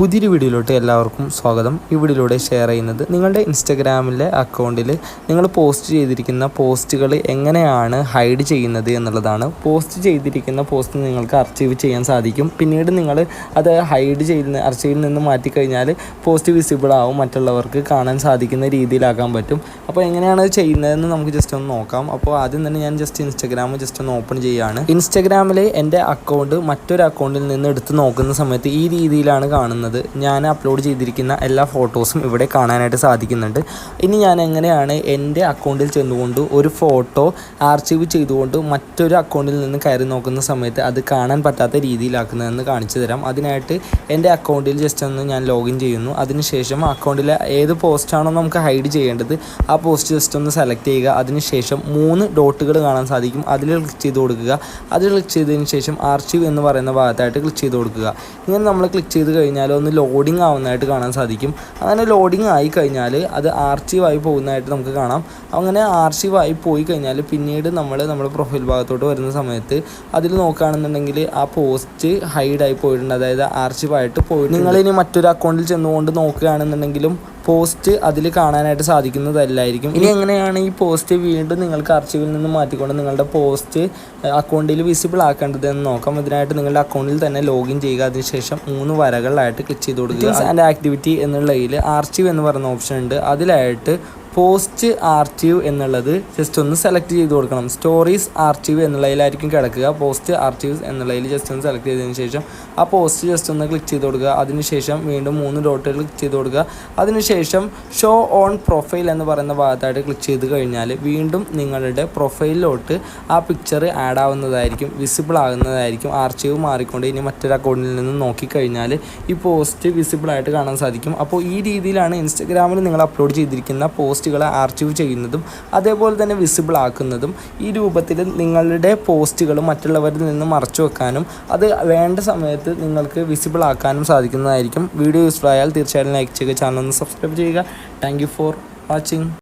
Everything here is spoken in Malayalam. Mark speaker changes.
Speaker 1: പുതിയൊരു വീഡിയോയിലോട്ട് എല്ലാവർക്കും സ്വാഗതം. ഈ വീഡിയോയിലൂടെ ഷെയർ ചെയ്യുന്നത് നിങ്ങളുടെ ഇൻസ്റ്റഗ്രാമിലെ അക്കൗണ്ടിൽ നിങ്ങൾ പോസ്റ്റ് ചെയ്തിരിക്കുന്ന പോസ്റ്റുകൾ എങ്ങനെയാണ് ഹൈഡ് ചെയ്യുന്നത് എന്നുള്ളതാണ്. പോസ്റ്റ് ചെയ്തിരിക്കുന്ന പോസ്റ്റ് നിങ്ങൾക്ക് അർച്ചീവ് ചെയ്യാൻ സാധിക്കും. പിന്നീട് നിങ്ങൾ അത് ഹൈഡ് ചെയ്യുന്ന അർച്ചീവിൽ നിന്ന് മാറ്റിക്കഴിഞ്ഞാൽ പോസ്റ്റ് വിസിബിൾ ആവും മറ്റുള്ളവർക്ക് കാണാൻ സാധിക്കുന്ന രീതിയിലാക്കാൻ പറ്റും. അപ്പോൾ എങ്ങനെയാണ് അത് ചെയ്യുന്നതെന്ന് നമുക്ക് ജസ്റ്റ് ഒന്ന് നോക്കാം. അപ്പോൾ ആദ്യം തന്നെ ഞാൻ ജസ്റ്റ് ഇൻസ്റ്റഗ്രാം ജസ്റ്റ് ഒന്ന് ഓപ്പൺ ചെയ്യുകയാണ് ഇൻസ്റ്റഗ്രാമിലെ എന്റെ അക്കൗണ്ട് മറ്റൊരു അക്കൗണ്ടിൽ നിന്ന് എടുത്ത് നോക്കുന്ന സമയത്ത് ഈ രീതിയിലാണ് കാണുന്നത്. ഞാൻ അപ്ലോഡ് ചെയ്തിരിക്കുന്ന എല്ലാ ഫോട്ടോസും ഇവിടെ കാണാനായിട്ട് സാധിക്കുന്നുണ്ട്. ഇനി ഞാൻ എങ്ങനെയാണ് എന്റെ അക്കൗണ്ടിൽ ചെന്നുകൊണ്ട് ഒരു ഫോട്ടോ ആർച്ചീവ് ചെയ്തുകൊണ്ട് മറ്റൊരു അക്കൗണ്ടിൽ നിന്ന് കയറി നോക്കുന്ന സമയത്ത് അത് കാണാൻ പറ്റാത്ത രീതിയിലാക്കുന്നതെന്ന് കാണിച്ചു തരാം. അതിനായിട്ട് എന്റെ അക്കൗണ്ടിൽ ജസ്റ്റ് ഒന്ന് ഞാൻ ലോഗിൻ ചെയ്യുന്നു. അതിനുശേഷം അക്കൗണ്ടിലെ ഏത് പോസ്റ്റാണോ നമുക്ക് ഹൈഡ് ചെയ്യേണ്ടത് ആ പോസ്റ്റ് ജസ്റ്റ് ഒന്ന് സെലക്ട് ചെയ്യുക. അതിനുശേഷം മൂന്ന് ഡോട്ടുകൾ കാണാൻ സാധിക്കും. അതിൽ ക്ലിക്ക് ചെയ്ത് കൊടുക്കുക. അതിൽ ക്ലിക്ക് ചെയ്തതിന് ശേഷം ആർച്ചീവ് എന്ന് പറയുന്ന ഭാഗത്തായിട്ട് ക്ലിക്ക് ചെയ്ത് കൊടുക്കുക. ഇങ്ങനെ നമ്മൾ ക്ലിക്ക് ചെയ്ത് കഴിഞ്ഞാൽ ഒന്ന് ലോഡിങ് ആവുന്നതായിട്ട് കാണാൻ സാധിക്കും. അങ്ങനെ ലോഡിങ് ആയി കഴിഞ്ഞാൽ അത് ആർച്ചീവായി പോകുന്നതായിട്ട് നമുക്ക് കാണാം. അങ്ങനെ ആർച്ചീവായി പോയി കഴിഞ്ഞാൽ പിന്നീട് നമ്മൾ നമ്മുടെ പ്രൊഫൈൽ ഭാഗത്തോട്ട് വരുന്ന സമയത്ത് അതിൽ നോക്കുകയാണെന്നുണ്ടെങ്കിൽ ആ പോസ്റ്റ് ഹൈഡായി പോയിട്ടുണ്ട്. അതായത് ആർച്ചീവായിട്ട് പോയിട്ട് നിങ്ങളിനി മറ്റൊരു അക്കൗണ്ടിൽ ചെന്നുകൊണ്ട് നോക്കുകയാണെന്നുണ്ടെങ്കിലും പോസ്റ്റ് അതിൽ കാണാനായിട്ട് സാധിക്കുന്നതല്ലായിരിക്കും. ഇനി എങ്ങനെയാണ് ഈ പോസ്റ്റ് വീണ്ടും നിങ്ങൾക്ക് അർച്ചീവിൽ നിന്ന് മാറ്റിക്കൊണ്ട് നിങ്ങളുടെ പോസ്റ്റ് അക്കൗണ്ടിൽ വിസിബിൾ ആക്കേണ്ടതെന്ന് നോക്കാം. ഇതിനായിട്ട് നിങ്ങളുടെ അക്കൗണ്ടിൽ തന്നെ ലോഗിൻ ചെയ്യുക. അതിനുശേഷം മൂന്ന് വരകളിലായിട്ട് ക്ലിക്ക് ചെയ്ത് കൊടുക്കുക. ആൻഡ് ആക്ടിവിറ്റി എന്നുള്ളതിൽ ആർച്ചീവ് എന്ന് പറയുന്ന ഓപ്ഷൻ ഉണ്ട്. അതിലായിട്ട് പോസ്റ്റ് ആർച്ചീവ് എന്നുള്ളത് ജസ്റ്റ് ഒന്ന് സെലക്ട് ചെയ്ത് കൊടുക്കണം. സ്റ്റോറീസ് ആർച്ചീവ് എന്നുള്ളതിലായിരിക്കും കിടക്കുക. പോസ്റ്റ് ആർച്ചീവ് എന്നുള്ളതിൽ ജസ്റ്റ് ഒന്ന് സെലക്ട് ചെയ്തതിന് ശേഷം ആ പോസ്റ്റ് ജസ്റ്റ് ഒന്ന് ക്ലിക്ക് ചെയ്ത് കൊടുക്കുക. അതിനുശേഷം വീണ്ടും മൂന്ന് ഡോട്ട് ക്ലിക്ക് ചെയ്ത് കൊടുക്കുക. അതിനുശേഷം ഷോ ഓൺ പ്രൊഫൈൽ എന്ന് പറയുന്ന ഭാഗത്തായിട്ട് ക്ലിക്ക് ചെയ്ത് കഴിഞ്ഞാൽ വീണ്ടും നിങ്ങളുടെ പ്രൊഫൈലിലോട്ട് ആ പിക്ചർ ആഡ് ആവുന്നതായിരിക്കും വിസിബിൾ ആകുന്നതായിരിക്കും. ആർച്ചീവ് മാറിക്കൊണ്ട് ഇനി മറ്റൊരു അക്കൗണ്ടിൽ നിന്ന് നോക്കിക്കഴിഞ്ഞാൽ ഈ പോസ്റ്റ് വിസിബിൾ ആയിട്ട് കാണാൻ സാധിക്കും. അപ്പോൾ ഈ രീതിയിലാണ് ഇൻസ്റ്റഗ്രാമിൽ നിങ്ങൾ അപ്ലോഡ് ചെയ്തിരിക്കുന്ന പോസ്റ്റുകൾ ആർച്ചീവ് ചെയ്യുന്നതും അതേപോലെ തന്നെ വിസിബിൾ ആക്കുന്നതും ഈ രൂപത്തിൽ നിങ്ങളുടെ പോസ്റ്റുകൾ മറ്റുള്ളവരിൽ നിന്ന് മറച്ചു വെക്കാനും അത് വേണ്ട സമയത്ത് നിങ്ങൾക്ക് വിസിബിൾ ആക്കാനും സാധിക്കുന്നതായിരിക്കും. വീഡിയോ യൂസ്ഫുൾ ആയാൽ തീർച്ചയായും ലൈക്ക് ചെയ്യുക ചാനൽ ഒന്ന് സബ്സ്ക്രൈബ് ചെയ്യുക. Thank for watching